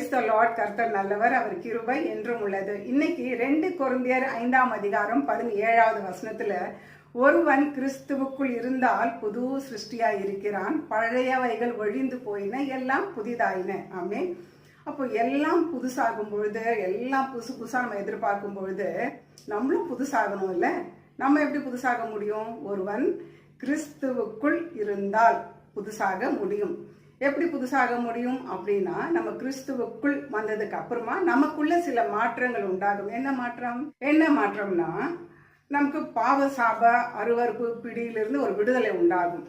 Praise the Lord கர்த்தர் நல்லவர் அவர் கிருபை என்றும் உள்ளது. இன்னைக்கு ரெண்டு கொரிந்தியர் ஐந்தாம் அதிகாரம் பதினேழாவது வசனத்துல ஒருவன் கிறிஸ்துவுக்குள் இருந்தால் புது சிருஷ்டியா இருக்கிறான் பழையவைகள் ஒழிந்து போயின எல்லாம் புதிதாயின. ஆமே அப்போ எல்லாம் புதுசாகும் பொழுது எல்லாம் புதுசு புதுசா நம்ம எதிர்பார்க்கும் பொழுது நம்மளும் புதுசாகணும் இல்லை? நம்ம எப்படி புதுசாக முடியும்? ஒருவன் கிறிஸ்துவுக்குள் இருந்தால் புதுசாக முடியும். எப்படி புதுசாக முடியும் அப்படின்னா நம்ம கிறிஸ்துவுக்குள் வந்ததுக்கு அப்புறமா நமக்குள்ள சில மாற்றங்கள் உண்டாகும். என்ன மாற்றம்? என்ன மாற்றம்னா நமக்கு பாவ சாப அருவறுப்பு பிடியிலிருந்து ஒரு விடுதலை உண்டாகும்.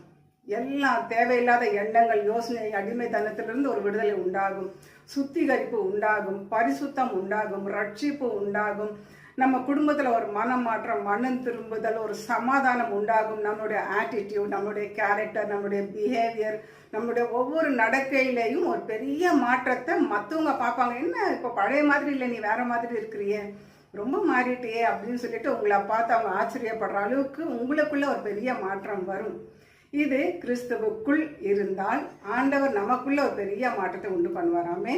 எல்லா தேவையில்லாத எண்ணங்கள் யோசனை அடிமைத்தனத்திலிருந்து ஒரு விடுதலை உண்டாகும். சுத்திகரிப்பு உண்டாகும் பரிசுத்தம் உண்டாகும் ரட்சிப்பு உண்டாகும். நம்ம குடும்பத்தில் ஒரு மனம் மாற்றம் மனம் திரும்புதல் ஒரு சமாதானம் உண்டாகும். நம்மளுடைய ஆட்டிடியூட் நம்மளுடைய கேரக்டர் நம்மளுடைய பிஹேவியர் நம்மளுடைய ஒவ்வொரு நடக்கையிலையும் ஒரு பெரிய மாற்றத்தை மற்றவங்க பார்ப்பாங்க. என்ன இப்போ பழைய மாதிரி இல்லை நீ வேற மாதிரி இருக்கிறியே. ரொம்ப மாறிட்டியே அப்படின்னு சொல்லிட்டு உங்களை பார்த்து அவங்க ஆச்சரியப்படுற அளவுக்கு உங்களுக்குள்ள ஒரு பெரிய மாற்றம் வரும். இது கிறிஸ்துவுக்குள் இருந்தால் ஆண்டவர் நமக்குள்ள ஒரு பெரிய மாற்றத்தை உண்டு பண்ணுவாராமே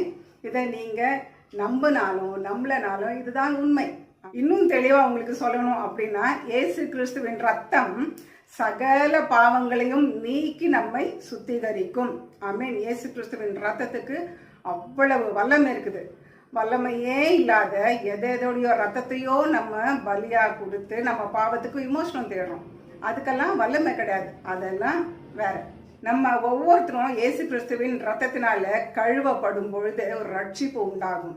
இதை நீங்கள் நம்பினாலும் நம்பலனாலும் இதுதான் உண்மை. இன்னும் தெளிவாக உங்களுக்கு சொல்லணும் அப்படின்னா ஏசு கிறிஸ்துவின் ரத்தம் சகல பாவங்களையும் நீக்கி நம்மை சுத்திகரிக்கும். மீன் இயேசு கிறிஸ்துவின் ரத்தத்துக்கு அவ்வளவு வல்லமை இருக்குது. வல்லமையே இல்லாத எதோடைய ரத்தத்தையோ நம்ம பலியாக கொடுத்து நம்ம பாவத்துக்கு இமோஷனம் தேடுறோம். அதுக்கெல்லாம் வல்லமை கிடையாது. அதெல்லாம் வேற. நம்ம ஒவ்வொருத்தரும் இயேசு கிறிஸ்துவின் ரத்தத்தினால கழுவப்படும் பொழுது ஒரு ரட்சிப்பு உண்டாகும்.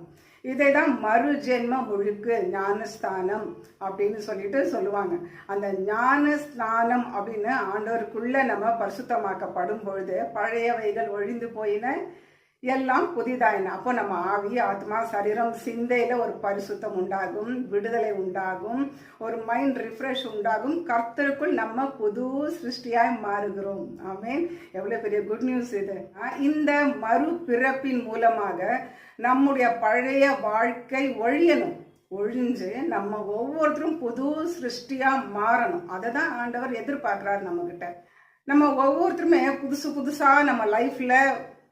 இதை தான் மறு ஜென்ம முழுக்கு ஞானஸ்தானம் அப்படின்னு சொல்லிட்டு சொல்லுவாங்க. அந்த ஞானஸ்தானம் அப்படின்னு ஆண்டவருக்குள்ள நம்ம பரிசுத்தமாக்கப்படும் பொழுது பழையவைகள் ஒழிந்து போயின எல்லாம் புதிதாயின. அப்போ நம்ம ஆவி ஆத்மா சரீரம் சிந்தையில ஒரு பரிசுத்தம் உண்டாகும் விடுதலை உண்டாகும் ஒரு மைண்ட் ரிஃப்ரெஷ் உண்டாகும். கர்த்தருக்குள் நம்ம புது சிருஷ்டியாய் மாறுகிறோம். ஆமேன். எவ்வளவு பெரிய குட் நியூஸ் இது. இந்த மறுபிறப்பின் மூலமாக நம்முடைய பழைய வாழ்க்கை ஒழியணும். ஒழிஞ்சு நம்ம ஒவ்வொருத்தரும் புது சிருஷ்டியா மாறணும். அதை தான் ஆண்டவர் எதிர்பார்க்கிறார் நம்ம கிட்ட நம்ம ஒவ்வொருத்தருமே புதுசு புதுசா நம்ம லைஃப்ல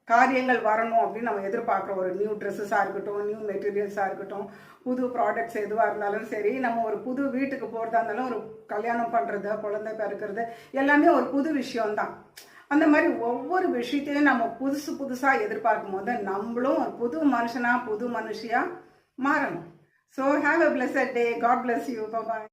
காரியங்கள் வரணும் அப்படின்னு நம்ம எதிர்பார்க்குறோம் ஒரு நியூ ட்ரெஸ்ஸஸாக இருக்கட்டும் நியூ மெட்டீரியல்ஸாக இருக்கட்டும் புது ப்ராடக்ட்ஸ் எதுவாக இருந்தாலும் சரி நம்ம ஒரு புது வீட்டுக்கு போகிறதா இருந்தாலும் ஒரு கல்யாணம் பண்ணுறது குழந்தை பிறக்கிறது எல்லாமே ஒரு புது விஷயம்தான். அந்த மாதிரி ஒவ்வொரு விஷயத்தையும் நம்ம புதுசு புதுசாக எதிர்பார்க்கும் போது நம்மளும் ஒரு புது மனுஷனாக புது மனுஷியாக மாறணும். So have a blessed day God bless you bye